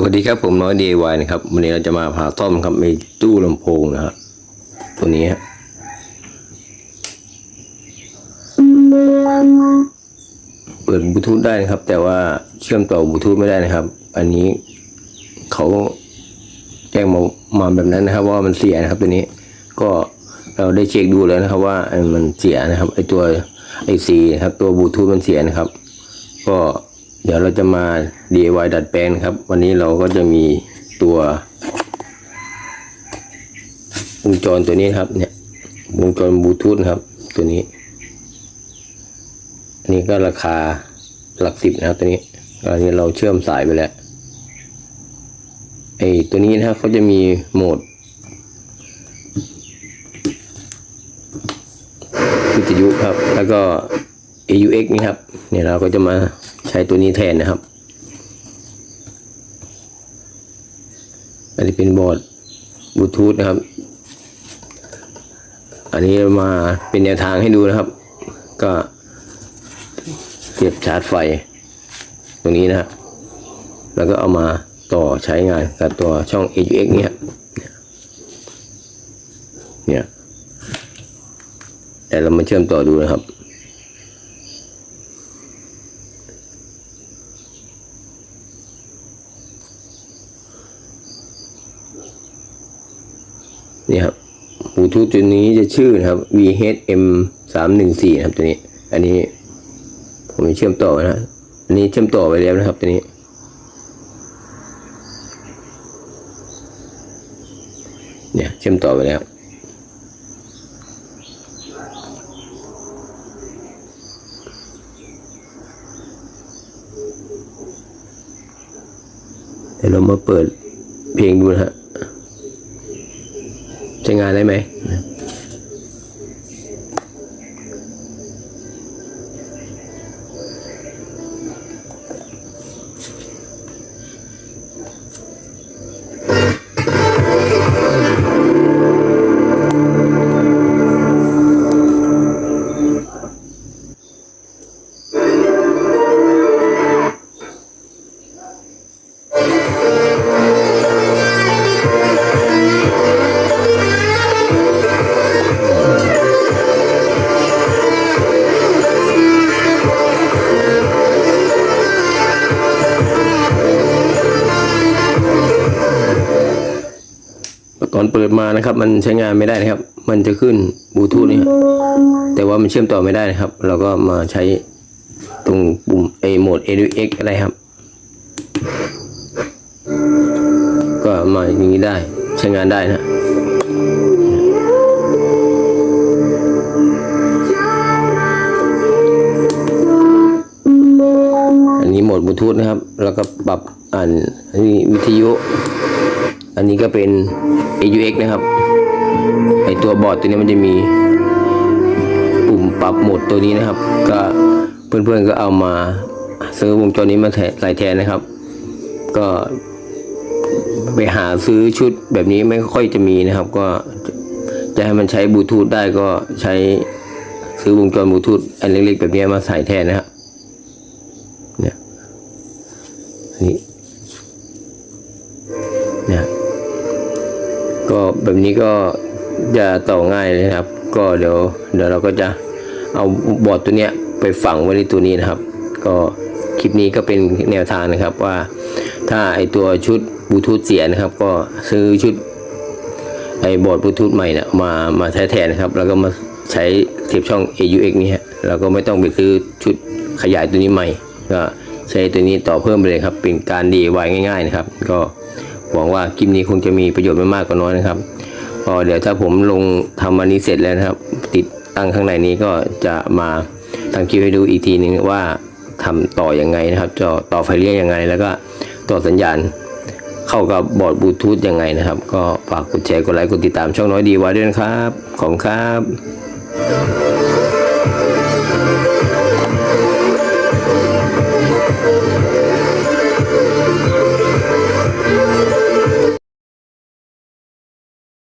สวัสดีครับผมน้อย DIY นะครับวันนี้เราจะมาพาซ่อมครับมีตู้ลำโพงนะครับตัวนี้ฮะเปิดบลูทูธได้นะครับ แต่ว่าเชื่อมต่อบลูทูธไม่ได้นะครับ อันนี้เขาแจ้งมามาแบบนั้นนะครับ ว่ามันเสียนะครับตัวนี้ก็เราได้เช็คดูแล้วนะครับ ว่ามันเสียนะครับไอตัวไอซีนะครับตัวบลูทูธมันเสียนะครับ ก็ ยวเราจะมา DIY ดัดแปลงครับ วันนี้เราก็จะมีตัววงจรตัวนี้ครับเนี่ยวงจรบลูทูธครับ ตัวนี้อันนี้ก็ราคาหลักสิบนะครับตัวนี้อันนี้เราเชื่อมสายไปแล้วไอ้ตัวนี้นะครับเขาจะมีโหมดวิทยุครับ แล้วก็ AUX นี่ครับ เนี่ยเราก็จะมา ช้ตัวนี้แทนนะครับ อันนี้เป็นบอร์ดบลูทูธนะครับ อันนี้มาเป็นแนวทางให้ดูนะครับ ก็เสียบชาร์จไฟ ตรงนี้นะครับ แล้วก็เอามาต่อใช้งานกับตัวช่อง AUX นี่ครับเนี่ยแต่เรามาเชื่อมต่อดูนะครับ นี่ครับบลูทูธตัวนี้จะชื่อนะครับ VHM สามหนึ่งสี่นะครับตัวนี้ อันนี้ผมเชื่อมต่อนะอันนี้เชื่อมต่อไปแล้วนะครับตัวนี้ เนี่ยเชื่อมต่อไปแล้วเดี๋ยวเรามาเปิดเพลงดูนะฮะ ใช้งานได้ไหม อนเปิดมานะครับ มันใช้งานไม่ได้นะครับ มันจะขึ้นบลูทูธนี่แต่ว่ามันเชื่อมต่อไม่ได้นะครับ เราก็มาใช้ตรงปุ่มไอโหมด AUX อะไรครับ ก็มาอย่างนี้ได้ใช้งานได้นะอันนี้โหมดบลูทูธนะครับ แล้วก็ปรับอ่านอันนี้วิทยุ อันนี้ก็เป็น AUX นะครับ ไอตัวบอร์ดตัวนี้มันจะมีปุ่มปรับโหมดตัวนี้นะครับ ก็เพื่อนๆก็เอามาซื้อวงจรนี้มาใส่แทนนะครับ ก็ไปหาซื้อชุดแบบนี้ไม่ค่อยจะมีนะครับ ก็จะให้มันใช้บลูทูธได้ก็ใช้ซื้อวงจรบลูทูธอันเล็กๆแบบนี้มาใส่แทนนะครับ ก็แบบนี้ก็จะต่อง่ายเลยครับ ก็เดี๋ยวเดี๋ยวเราก็จะเอาบอร์ดตัวเนี้ยไปฝังไว้ในตัวนี้นะครับ ก็คลิปนี้ก็เป็นแนวทางนะครับว่าถ้าไอตัวชุดบลูทูธเสียนะครับ ก็ซื้อชุดไอบอร์ดบลูทูธใหม่เนี่ยมามาใช้แทนนะครับ แล้วก็มาใช้เสียบช่อง AUX นี่ฮะเราก็ไม่ต้องไปซื้อชุดขยายตัวนี้ใหม่ ก็ใช้ตัวนี้ต่อเพิ่มไปเลยครับ เป็นการ DIY ง่าย ๆ นะครับ ก็ หวังว่าคลิปนี้คงจะมีประโยชน์ไม่มากก็น้อยนะครับก็เดี๋ยวถ้าผมลงทำวันนี้เสร็จแล้วนะครับ ติดตั้งข้างในนี้ก็จะมาทำคลิปให้ดูอีกทีหนึ่งว่าทำต่ออยังไงนะครับจะต่อไฟเลี้ยงยังไง แล้วก็ต่อสัญญาณเข้ากับบอร์ดบลูทูธยังไงนะครับ ก็ฝากกดแชร์กดไลค์กดติดตามช่องน้อยดีไว้ด้วยนะครับ ขอบคุณครับ